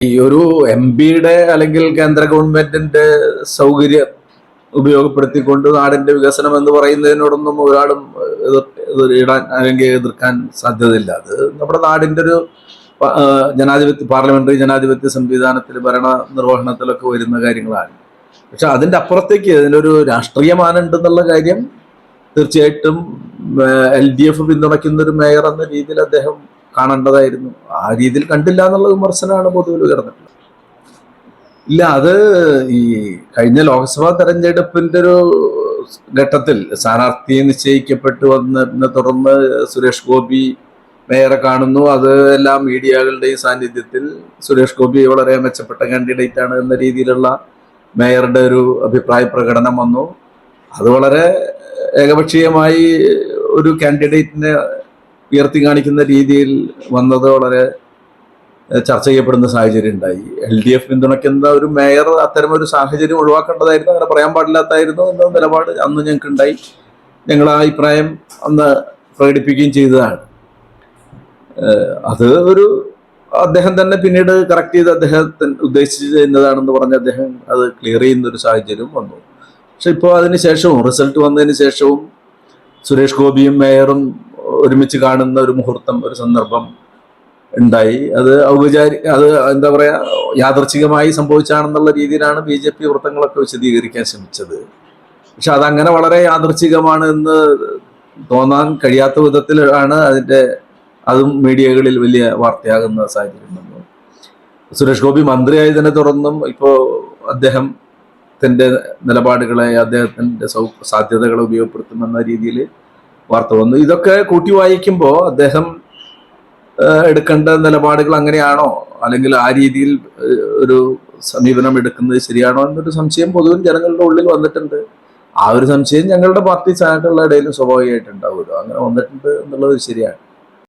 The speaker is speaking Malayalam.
ഈ ഒരു എം പിയുടെ അല്ലെങ്കിൽ കേന്ദ്ര ഗവൺമെന്റിന്റെ സൗകര്യം ഉപയോഗപ്പെടുത്തിക്കൊണ്ട് നാടിന്റെ വികസനം എന്ന് പറയുന്നതിനോടൊന്നും ഒരാളും ഇടാൻ അല്ലെങ്കിൽ എതിർക്കാൻ സാധ്യതയില്ല. അത് നമ്മുടെ നാടിന്റെ ഒരു ജനാധിപത്യ പാർലമെന്ററി ജനാധിപത്യ സംവിധാനത്തിൽ ഭരണ നിർവഹണത്തിലൊക്കെ വരുന്ന കാര്യങ്ങളാണ്. പക്ഷെ അതിന്റെ അപ്പുറത്തേക്ക് ഇതിനൊരു രാഷ്ട്രീയമാനുണ്ടെന്നുള്ള മാനുണ്ടെന്നുള്ള കാര്യം തീർച്ചയായിട്ടും എൽ ഡി എഫ് പിന്തുണയ്ക്കുന്ന ഒരു മേയർ എന്ന രീതിയിൽ അദ്ദേഹം കാണേണ്ടതായിരുന്നു. ആ രീതിയിൽ കണ്ടില്ല എന്നുള്ള വിമർശനമാണ് പൊതുവിൽ ഉയർന്നിട്ടുള്ളത്. ഇല്ല അത് ഈ കഴിഞ്ഞ ലോക്സഭാ തെരഞ്ഞെടുപ്പിന്റെ ഒരു ഘട്ടത്തിൽ സ്ഥാനാർത്ഥി നിശ്ചയിക്കപ്പെട്ടു വന്നതിനെ തുടർന്ന് സുരേഷ് ഗോപി മേയറെ കാണുന്നു. അത് എല്ലാ മീഡിയകളുടെയും സാന്നിധ്യത്തിൽ സുരേഷ് ഗോപി വളരെ മെച്ചപ്പെട്ട കാൻഡിഡേറ്റ് ആണ് എന്ന രീതിയിലുള്ള മേയറുടെ ഒരു അഭിപ്രായ പ്രകടനം വന്നു. അത് വളരെ ഏകപക്ഷീയമായി ഒരു കാൻഡിഡേറ്റിനെ ഉയർത്തി കാണിക്കുന്ന രീതിയിൽ വന്നത് വളരെ ചർച്ച ചെയ്യപ്പെടുന്ന സാഹചര്യം ഉണ്ടായി. എൽ ഡി എഫ് പിന്തുണയ്ക്കുന്ന ഒരു മേയർ അത്തരം ഒരു സാഹചര്യം ഒഴിവാക്കേണ്ടതായിരുന്നു. അങ്ങനെ പറയാൻ പാടില്ലാത്തായിരുന്നു എന്ന നിലപാട് അന്ന് ഞങ്ങൾക്ക് ഉണ്ടായി ഞങ്ങൾ ആ അഭിപ്രായം അന്ന് പ്രകടിപ്പിക്കുകയും ചെയ്തതാണ്. അത് ഒരു അദ്ദേഹം തന്നെ പിന്നീട് കറക്റ്റ് ചെയ്ത് അദ്ദേഹത്തിന് ഉദ്ദേശിച്ചു ചെയ്യുന്നതാണെന്ന് പറഞ്ഞ് അദ്ദേഹം അത് ക്ലിയർ ചെയ്യുന്ന ഒരു സാഹചര്യവും വന്നു. പക്ഷെ ഇപ്പോൾ അതിന് ശേഷവും റിസൾട്ട് വന്നതിന് ശേഷവും സുരേഷ് ഗോപിയും മേയറും ഒരുമിച്ച് കാണുന്ന ഒരു മുഹൂർത്തം ഒരു സന്ദർഭം ഉണ്ടായി. അത് ഔപചാരി അത് എന്താ പറയുക യാദർച്ഛികമായി സംഭവിച്ചാണെന്നുള്ള രീതിയിലാണ് ബി ജെ പി വൃത്തങ്ങളൊക്കെ വിശദീകരിക്കാൻ ശ്രമിച്ചത്. പക്ഷെ അതങ്ങനെ വളരെ യാദർച്ഛികമാണ് എന്ന് തോന്നാൻ കഴിയാത്ത വിധത്തിലാണ് അതിന്റെ അതും മീഡിയകളിൽ വലിയ വാർത്തയാകുന്ന സാഹചര്യം വന്നു. സുരേഷ് ഗോപി മന്ത്രിയായതിനെ തുടർന്നും ഇപ്പോൾ അദ്ദേഹം അദ്ദേഹത്തിന്റെ നിലപാടുകളെ അദ്ദേഹത്തിന്റെ സൗ സാധ്യതകളെ ഉപയോഗപ്പെടുത്തുമെന്ന രീതിയിൽ വാർത്ത വന്നു. ഇതൊക്കെ കൂട്ടി വായിക്കുമ്പോൾ അദ്ദേഹം എടുക്കേണ്ട നിലപാടുകൾ അങ്ങനെയാണോ? അല്ലെങ്കിൽ ആ രീതിയിൽ ഒരു സമീപനം എടുക്കുന്നത് ശരിയാണോ എന്നൊരു സംശയം പൊതുവിൽ ജനങ്ങളുടെ ഉള്ളിൽ വന്നിട്ടുണ്ട്. ആ ഒരു സംശയം ഞങ്ങളുടെ പാർട്ടി സ്ഥാനങ്ങളുടെ ഇടയിലും സ്വാഭാവികമായിട്ടുണ്ടാവുമല്ലോ. അങ്ങനെ വന്നിട്ടുണ്ട് എന്നുള്ളത് ശരിയാണ്.